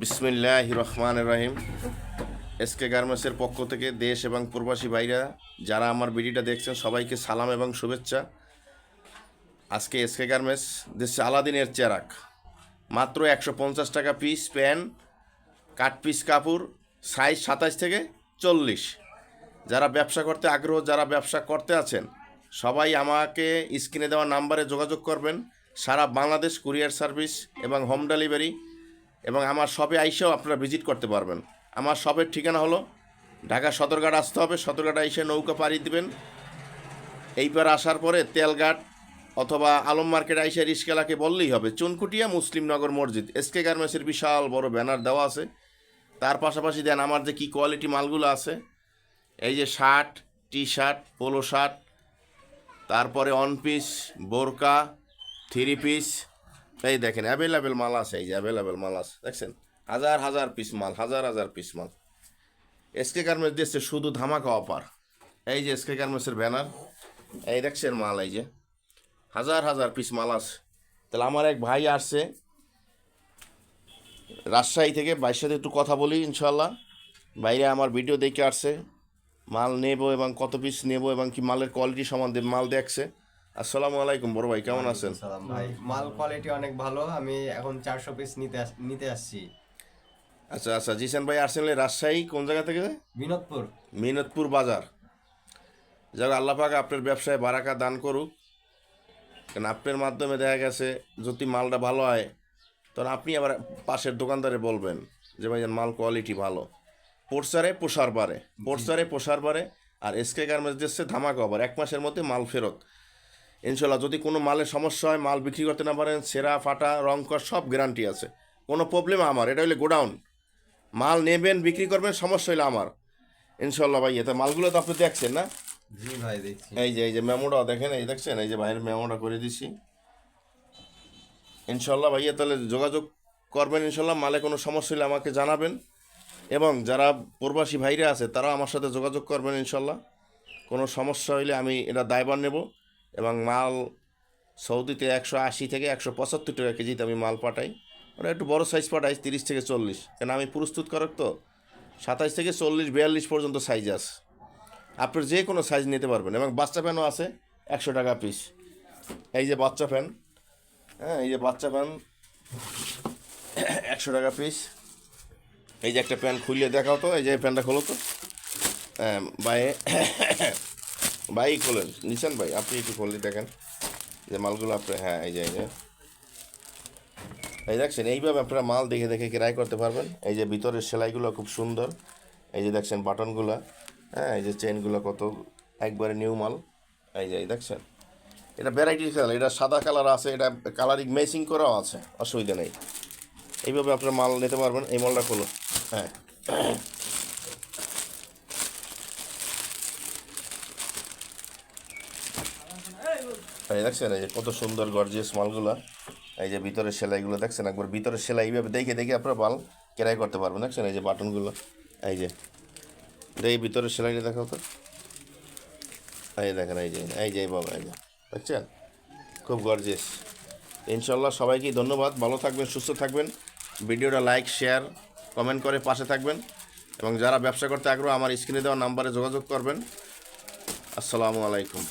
বিসমিল্লাহ রহমান রহিম। এসকে গার্মেন্টসের পক্ষ থেকে দেশ এবং প্রবাসী ভাইরা, যারা আমার ভিডিওটা দেখছেন, সবাইকে সালাম এবং শুভেচ্ছা। আজকে এসকে গার্মেন্টস দেশে আলাদিনের চেরাক। মাত্র একশো পঞ্চাশ টাকা পিস প্যান কাট পিস কাপড় সাইজ সাতাশ থেকে চল্লিশ। যারা ব্যবসা করতে আগ্রহ, যারা ব্যবসা করতে আছেন, সবাই আমাকে স্ক্রিনে দেওয়া নাম্বারে যোগাযোগ করবেন। সারা বাংলাদেশ কুরিয়ার সার্ভিস এবং হোম ডেলিভারি এবং আমার শপে আইসেও আপনারা ভিজিট করতে পারবেন। আমার শপের ঠিকানা হলো, ঢাকা সদরঘাট আসতে হবে, সদরঘাট এসে নৌকা পাড়ি দিবেন। এই পার আসার পরে তেলঘাট অথবা আলম মার্কেট আইসে রিস্কেলাকে বললেই হবে, চুনকুটিয়া মুসলিমনগর মসজিদ। এসকে গার্মেন্টসের বিশাল বড় ব্যানার দেওয়া আছে। তার পাশাপাশি দেন আমার যে কী কোয়ালিটি মালগুলো আছে, এই যে shirt T shirt polo shirt, তারপরে অন পিস, বোরকা, থ্রি পিস এই দেখেন অ্যাভেলেবেল মাল আছে, এই যে অ্যাভেলেবেল মাল আছে, দেখছেন? হাজার হাজার পিস মাল, হাজার হাজার পিস মাল। এসকে গার্মেন্টস দিচ্ছে শুধু ধামাকা অফার এই যে এসকে গার্মেন্টসের ব্যানার এই দেখছেন মাল, এই যে। হাজার হাজার পিস মাল আছে। তাহলে আমার এক ভাই আসছে, রাজশাহী থেকে, ভাইয়ের সাথে একটু কথা বলি ইনশাল্লাহ বাইরে আমার ভিডিও দেখে আসছে, মাল নেব এবং কত পিস নেব এবং কি মালের কোয়ালিটি সম্বন্ধে মাল দেখছে। আসসালামু আলাইকুম বড় ভাই কেমন আছেন? সালাম ভাই। মাল কোয়ালিটি অনেক ভালো আমি এখন চারশো পিস নিতে নিতে আসছি। আচ্ছা আচ্ছা জিসান ভাই আসছেন রাজশাহী কোন জায়গা থেকে? বিনোদপুর। মিনতপুর বাজার। যারা আল্লাহ পাক আপনার ব্যবসায় বারাকা দান করুক। কারণ আপনার মাধ্যমে দেখা গেছে যদি মালটা ভালো হয় তখন আপনি আবার পাশের দোকানদারে বলবেন যে ভাই মাল কোয়ালিটি ভালো। পোর্সারে পোষার পারে পোর্সারে পোষার পারে আর এসকে গার্মেন্টস দিচ্ছে ধামাকা আবার এক মাসের মধ্যে মাল ফেরত। ইনশাল্লাহ যদি কোনো মালের সমস্যা হয় মাল বিক্রি করতে না পারেন সেরা ফাটা রং কর সব গ্যারান্টি আছে। কোনো প্রবলেম আমার এটা হলে গোডাউন মাল নেবেন বিক্রি করবেন সমস্যা হলে আমার। ইনশাল্লাহ ভাই এতে মালগুলো তো আপনি দেখছেন না? জি ভাই দেখছি। এই যে এই যে মেমোটা দেখেন এই দেখছেন এই যে ভাইয়ের মেমোটা করে দিছি। ইনশাল্লাহ ভাইয়া তাহলে যোগাযোগ করবেন ইনশাল্লাহ মালে কোনো সমস্যা হলে আমাকে জানাবেন। এবং যারা প্রবাসী ভাইরা আছে তারাও আমার সাথে যোগাযোগ করবেন ইনশাল্লাহ। কোনো সমস্যা হইলে আমি এটা দায়বার নেব। এবং মাল সৌদিতে একশো আশি থেকে একশো পঁচাত্তর টাকা কেজিতে আমি মাল পাঠাই। ওটা একটু বড় সাইজ পাঠাই, তিরিশ থেকে চল্লিশ। কেন আমি প্রস্তুত করক তো? সাতাইশ থেকে চল্লিশ, বিয়াল্লিশ পর্যন্ত সাইজ আছে। আপনার যে কোনো সাইজ নিতে পারবেন এবং বাচ্চা ফ্যানও আছে, একশো টাকা পিস এই যে বাচ্চা ফ্যান হ্যাঁ এই যে বাচ্চা ফ্যান একশো টাকা পিস এই যে একটা প্যান্ট খুলিয়ে দেখাও তো, এই যে প্যান্টটা খোলো তো। হ্যাঁ ভাই খোলেন। নিছেন ভাই? আপনি একটু খুললে দেখেন। যে মালগুলো আপনি হ্যাঁ এই যে এই যে। এই দেখছেন, এইভাবে আপনারা মাল দেখে দেখে ক্রয় করতে পারবেন। এই যে ভিতরের সেলাইগুলো খুব সুন্দর। এই যে দেখছেন বাটনগুলো হ্যাঁ এই যে চেনগুলো কত, একবারে নিউ মাল। এই যে, এই দেখছেন। এটা ভ্যারাইটি কালার এটা সাদা কালার আছে, এটা কালারিং ম্যাচিং করাও আছে, অসুবিধা নেই। এইভাবে আপনারা মাল নিতে পারবেন, এই মালটা খোলো হ্যাঁ। এই দেখছেন এই যে কত সুন্দর গর্জিয়াস মালগুলো। এই যে ভিতরের সেলাইগুলো দেখছেন একবার, ভিতরের সেলাই এইভাবে দেখে দেখে আপনারা মাল কেরাই করতে পারবেন। দেখছেন এই যে বাটনগুলো, এই যে। দেখি ভিতরের সেলাইটা দেখাও তো। এই দেখেন, এই যে এই যে বাবা এই যে। দেখছেন? খুব গর্জিয়াস ইনশাল্লাহ সবাইকে ধন্যবাদ। ভালো থাকবেন, সুস্থ থাকবেন। ভিডিওটা লাইক শেয়ার কমেন্ট করে পাশে থাকবেন। এবং যারা ব্যবসা করতে আগ্রহ, আমার স্ক্রিনে দেওয়া নাম্বারে যোগাযোগ করবেন। আসসালামু আলাইকুম।